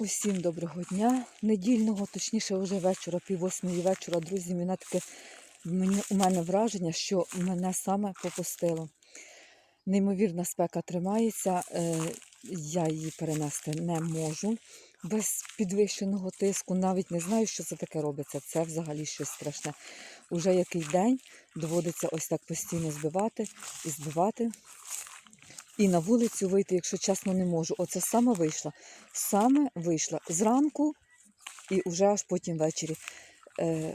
Усім доброго дня, недільного, точніше вже вечора, пів восьмої вечора, друзі. Мене таке мені, у мене враження, що мене саме попустило. Неймовірна спека тримається, е, я її перенести не можу. Без підвищеного тиску навіть не знаю, що це таке робиться. Це взагалі щось страшне. Уже який день доводиться ось так постійно збивати і збивати. І на вулицю вийти, якщо чесно, не можу. Оце саме вийшла. Саме вийшла зранку і вже аж потім ввечері. Е,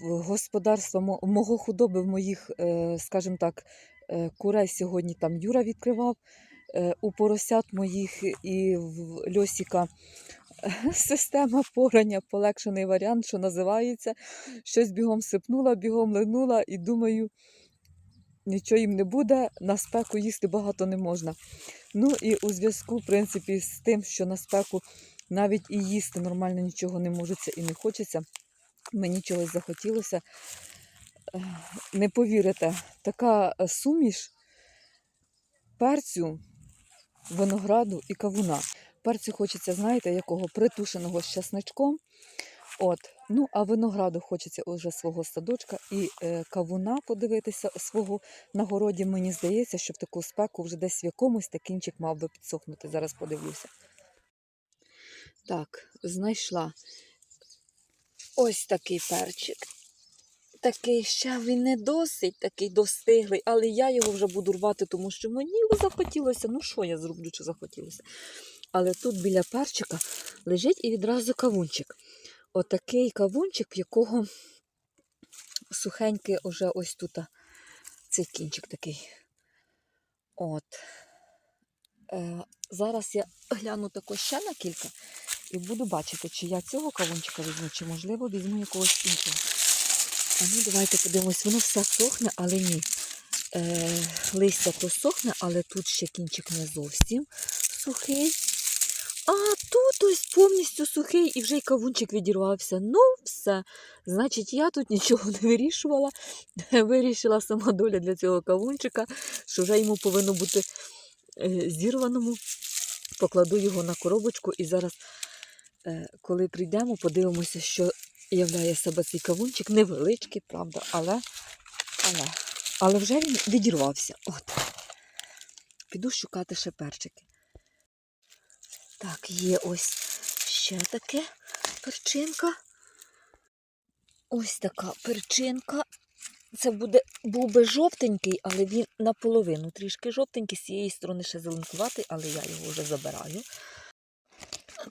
господарство мого худоби, моїх, е, скажімо так, е, курей сьогодні там Юра відкривав. Е, у поросят моїх і в льосіка система порання, полегшений варіант, що називається. Щось бігом сипнула, бігом линула і думаю, нічого їм не буде, на спеку їсти багато не можна. Ну і у зв'язку, в принципі, з тим, що на спеку навіть і їсти нормально нічого не можеться і не хочеться, мені чогось захотілося. Не повірите, така е, суміш перцю, винограду і кавуна. Перцю хочеться, знаєте, якого притушеного з часничком. От. Ну, а винограду хочеться уже свого садочка і е, кавуна подивитися свого на городі. Мені здається, що в таку спеку вже десь в якомусь та мав би підсохнути. Зараз подивлюся. Так, знайшла ось такий перчик. Такий ще він не досить такий достиглий, але я його вже буду рвати, тому що мені захотілося. Ну що я зроблю, чи захотілося? Але тут біля перчика лежить і відразу кавунчик. Отакий кавунчик, якого сухенький уже ось тут. Цей кінчик такий. От. Е, зараз я гляну також ще на кілька і буду бачити, чи я цього кавунчика візьму, чи, можливо, візьму якогось іншого. А ну, давайте подивимось, воно все сохне, але ні. Е, листя то сохне, але тут ще кінчик не зовсім сухий. А тут ось повністю сухий і вже й кавунчик відірвався. Ну, все. Значить, я тут нічого не вирішувала. Вирішила сама доля для цього кавунчика, що вже йому повинно бути е, зірваному. Покладу його на коробочку і зараз, е, коли прийдемо, подивимося, що являє себе цей кавунчик. Невеличкий, правда, але, але, але вже він відірвався. От. Піду шукати ще. Так, є ось ще таке перчинка. Ось така перчинка. Це буде, був би жовтенький, але він наполовину трішки жовтенький, з цієї сторони ще зеленкуватий, але я його вже забираю.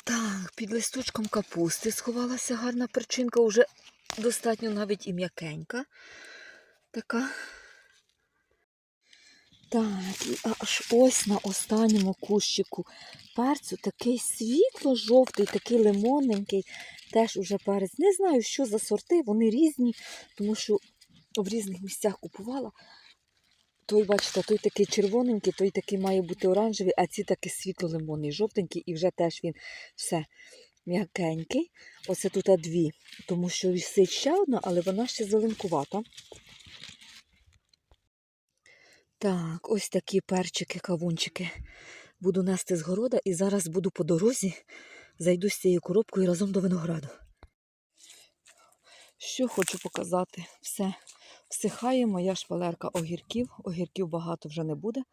Так, під листочком капусти сховалася гарна перчинка, уже достатньо навіть і м'якенька. Така. Так, і аж ось на останньому кущику перцю такий світло-жовтий, такий лимонненький, теж уже перець. Не знаю, що за сорти, вони різні, тому що в різних місцях купувала. Той, бачите, той такий червоненький, той такий має бути оранжевий, а ці такі світло-лимонний, жовтенький, і вже теж він все м'якенький. Оце тут дві, тому що висить ще одна, але вона ще зеленкувата. Так, ось такі перчики, кавунчики. Буду нести з города і зараз буду по дорозі, зайду з цією коробкою разом до винограду. Що хочу показати? Все. Всихає моя шпалерка огірків. Огірків багато вже не буде.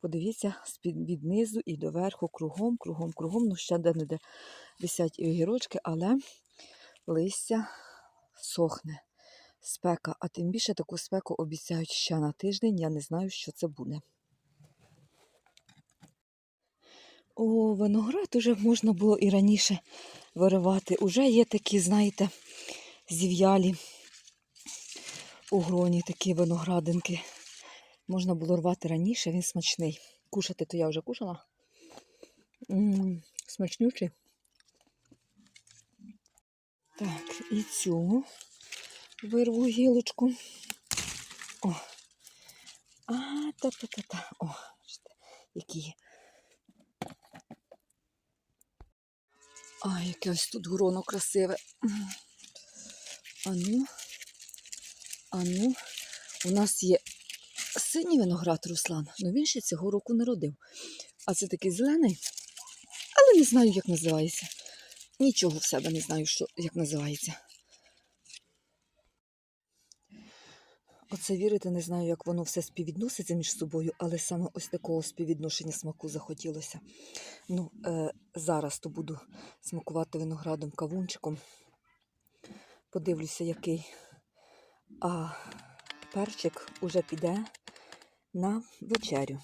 Подивіться, від низу і до верху, кругом, кругом, кругом. Ну, ще де-не-де висять огірочки, але листя сохне. Спека, а тим більше таку спеку обіцяють ще на тиждень. Я не знаю, що це буде. О, виноград уже можна було і раніше виривати. Уже є такі, знаєте, зів'ялі у гроні такі виноградинки. Можна було рвати раніше, він смачний. Кушати то я вже кушала. М-м, смачнючий. Так, і цю вирву гілочку. О. А, та-та-та-та. О, які є. А, яке ось тут гроно красиве. Ану, ану, у нас є синій виноград Руслан, але він ще цього року не родив. А це такий зелений. Але не знаю, як називається. Нічого в себе не знаю, що, як називається. Оце вірити, не знаю, як воно все співвідноситься між собою, але саме ось такого співвідношення смаку захотілося. Ну, е, зараз то буду смакувати виноградом кавунчиком. Подивлюся, який. А перчик уже піде на вечерю.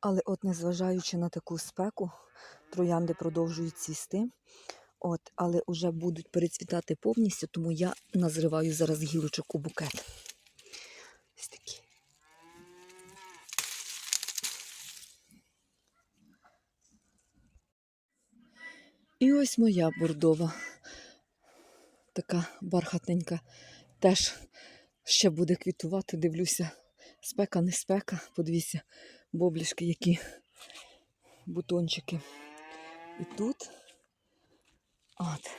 Але от незважаючи на таку спеку, троянди продовжують цвісти. От, але вже будуть перецвітати повністю, тому я назриваю зараз гілочок у букет. Ось такі. І ось моя бордова, така бархатненька, теж ще буде квітувати, дивлюся. Спека, не спека. Подивіться, боблішки, які бутончики. І тут От,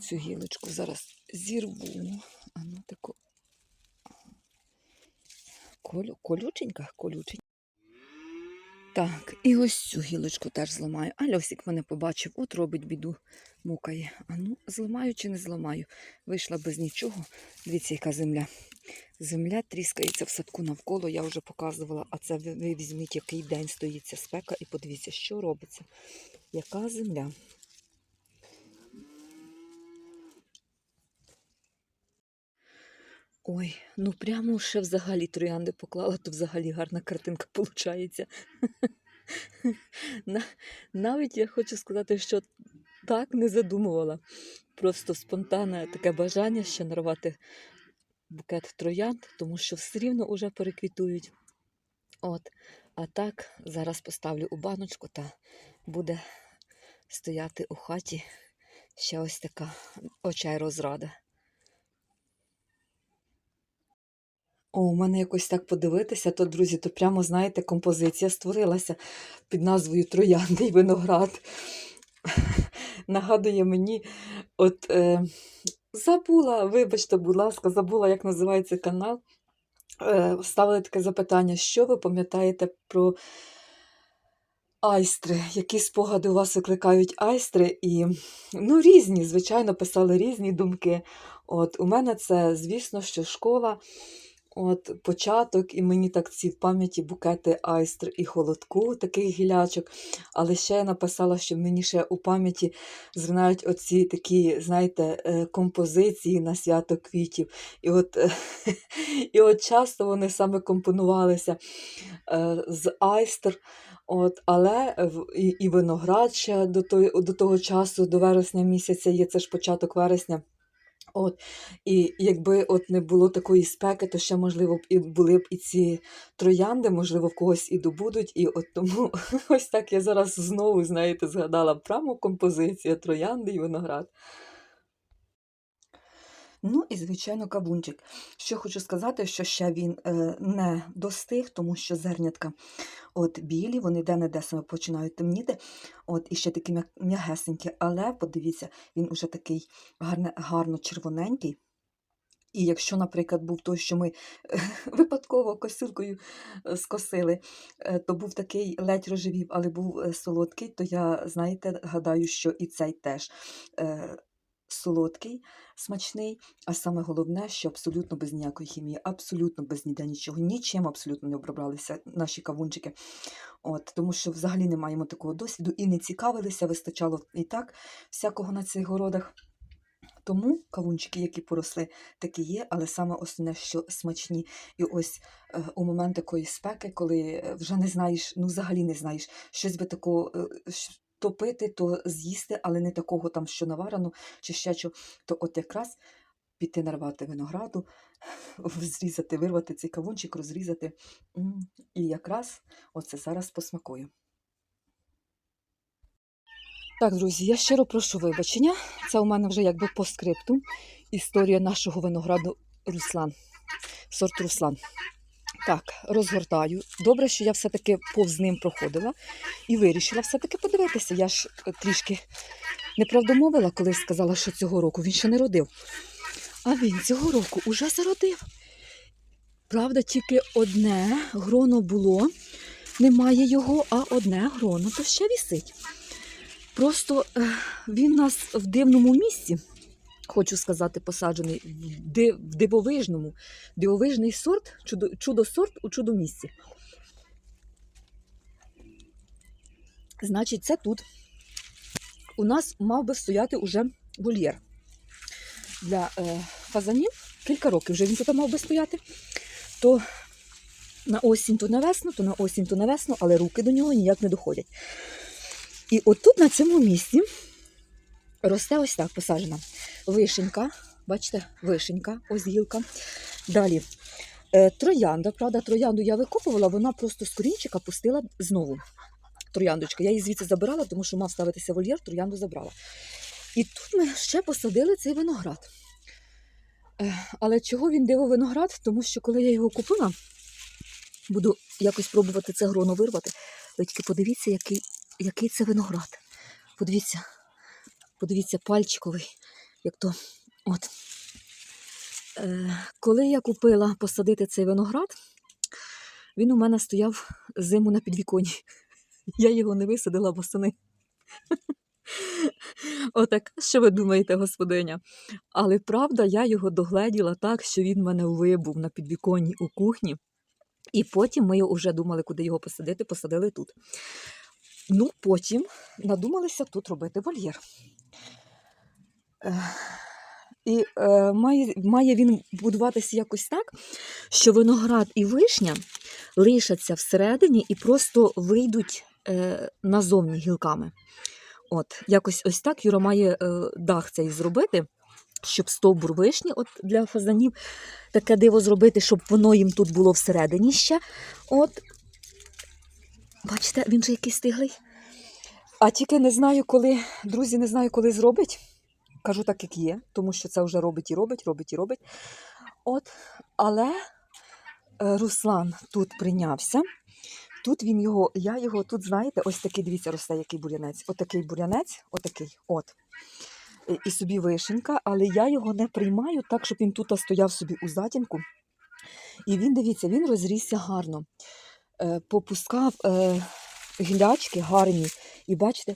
цю гілочку зараз зірву. А ну таку. Колю, колюченька, колюченька. Так, і ось цю гілочку теж зламаю. А Льосик мене побачив, от робить біду, мукає. А ну, зламаю чи не зламаю. Вийшла без нічого. Дивіться, яка земля. Земля тріскається в садку навколо, я вже показувала, а це ви, візьміть, який день стоїть ця спека, і подивіться, що робиться. Яка земля. Ой, ну прямо ще взагалі троянди поклала, то взагалі гарна картинка виходить. Навіть я хочу сказати, що так не задумувала. Просто спонтанне таке бажання ще нарвати букет троянд, тому що все рівно вже переквітують. От. А так зараз поставлю у баночку та буде стояти у хаті ще ось така очай розрада. О, у мене якось так подивитися, то, друзі, то прямо, знаєте, композиція створилася під назвою Троянди і виноград. Нагадує мені, от е, забула, вибачте, будь ласка, забула, як називається канал. Е, ставили таке запитання, що ви пам'ятаєте про айстри? Які спогади у вас викликають айстри? І ну, різні, звичайно, писали різні думки. От, У мене це, звісно, що школа. От початок, і мені так ці в пам'яті букети айстр і холодку, таких гілячок. Але ще я написала, що мені ще у пам'яті зринають оці такі, знаєте, е, композиції на свято квітів. І от, і от часто вони саме компонувалися е, з айстр. От, Але і, виноград ще до того часу, до вересня місяця, є це ж початок вересня. От, і якби от не було такої спеки, то ще, можливо, б і були б і ці троянди, можливо, в когось і добудуть. І от тому ось так я зараз знову, знаєте, згадала прямо композиція троянди і виноград. Ну і, звичайно, кавунчик. Що хочу сказати, що ще він е, не достиг, тому що зернятка от білі, вони де-не-де саме починають темніти. От, і ще такі м'ягесенькі, але подивіться, він уже такий гарне, гарно червоненький. І якщо, наприклад, був той, що ми випадково косилкою е, скосили, е, то був такий ледь рожевів, але був солодкий, то я, знаєте, гадаю, що і цей теж солодкий, смачний, а саме головне, що абсолютно без ніякої хімії, абсолютно без ніде нічого, нічим абсолютно не оброблялися наші кавунчики. От, тому що взагалі не маємо такого досвіду і не цікавилися, вистачало і так всякого на цих городах. Тому кавунчики, які поросли, такі є, але саме основне, що смачні. І ось е, у момент такої спеки, коли е, вже не знаєш, ну взагалі не знаєш, щось би такого е, щ- топити, то з'їсти, але не такого там, що наварено, чи ще що, то от якраз піти нарвати винограду, зрізати, вирвати цей кавунчик, розрізати. І якраз оце зараз посмакую. Так, друзі, я щиро прошу вибачення. Це у мене вже якби по скрипту історія нашого винограду Руслан. Сорт Руслан. Так, розгортаю. Добре, що я все-таки повз ним проходила і вирішила все-таки подивитися. Я ж е, трішки неправдомовила, коли сказала, що цього року він ще не родив. А він цього року уже зародив. Правда, тільки одне гроно було, немає його, а одне гроно то ще вісить. Просто е, він у нас в дивному місці, хочу сказати, посаджений, в дивовижному, дивовижний сорт, чудо, чудо-сорт у чудо-місці. Значить, це тут. У нас мав би стояти уже вольєр для е, фазанів. Кілька років вже він тут мав би стояти. То на осінь, то на весну, то на осінь, то на весну, але руки до нього ніяк не доходять. І отут на цьому місці росте ось так посаджена вишенька. Бачите, вишенька, ось гілка. Далі е, троянда. Правда, троянду я викопувала, вона просто з корінчика пустила знову. Трояндочка. Я її звідси забирала, тому що мав ставитися вольєр, троянду забрала. І тут ми ще посадили цей виноград. Е, Але чого він диво виноград? Тому що коли я його купила, буду якось пробувати це гроно вирвати. Ви тільки подивіться, який, який це виноград. Подивіться, подивіться, пальчиковий, як то. От. Е, коли я купила посадити цей виноград, він у мене стояв зиму на підвіконні. Я його не висадила восени. Отак, що ви думаєте, господиня? Але правда, я його догледіла так, що він мене вибув на підвіконні у кухні. І потім ми вже думали, куди його посадити, посадили тут. Ну, потім надумалися тут робити вольєр. І е, має, має він будуватися якось так, що виноград і вишня лишаться всередині і просто вийдуть е, назовні гілками. От, якось ось так Юра має е, дах цей зробити, щоб стовбур вишні от для фазанів таке диво зробити, щоб воно їм тут було всередині ще. От. Бачите, він же який стиглий. А тільки не знаю, коли, друзі, не знаю, коли зробить. Кажу так, як є, тому що це вже робить і робить, робить і робить. От, але е, Руслан тут прийнявся. Тут він його, я його тут, знаєте, ось такий, дивіться, росте, який бур'янець. Отакий бур'янець, отакий, от. І- собі вишенька, але я його не приймаю так, щоб він тут стояв собі у затінку. І він, дивіться, він розрісся гарно. Е, попускав е, гілячки гарні. І бачите,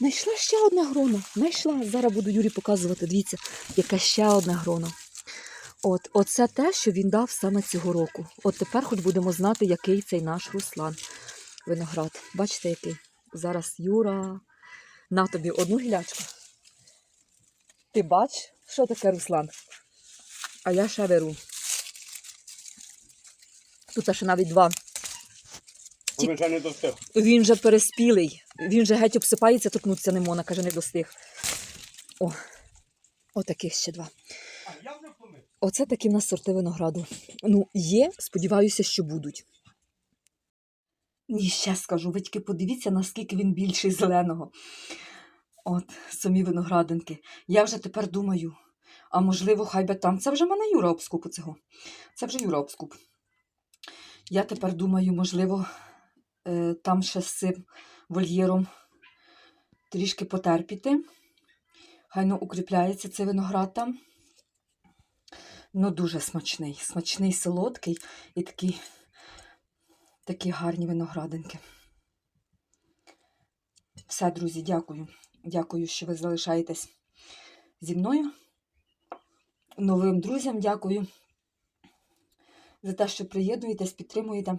«Ій, знайшла ще одне гроно. Знайшла. Зараз буду Юрі показувати. Дивіться, яке ще одне гроно. От, оце те, що він дав саме цього року. От тепер хоч будемо знати, який цей наш Руслан виноград. Бачите, який? Зараз Юра. На тобі одну гілячку. Ти бач, що таке Руслан? А я ще беру. Тут ще навіть два. Бо Він ще не достиг. Він же переспілий. Він же геть обсипається, торкнутися не можна, каже, не достиг. О, отаких ще два. Вже. Оце такі в нас сорти винограду. Ну, є, сподіваюся, що будуть. І ще скажу, ви тільки подивіться, наскільки він більший зеленого. От, самі виноградинки. Я вже тепер думаю, а можливо, хай би там. Це вже в мене Юра обскуп цього. Це вже Юра обскуп. Я тепер думаю, можливо, там ще з цим вольєром трішки потерпіти. Хай ну укріпляється цей виноград там. Ну, дуже смачний. Смачний, солодкий і такі, такі гарні виноградинки. Все, друзі, дякую. Дякую, що ви залишаєтесь зі мною. Новим друзям дякую за те, що приєднуєтесь, підтримуєте.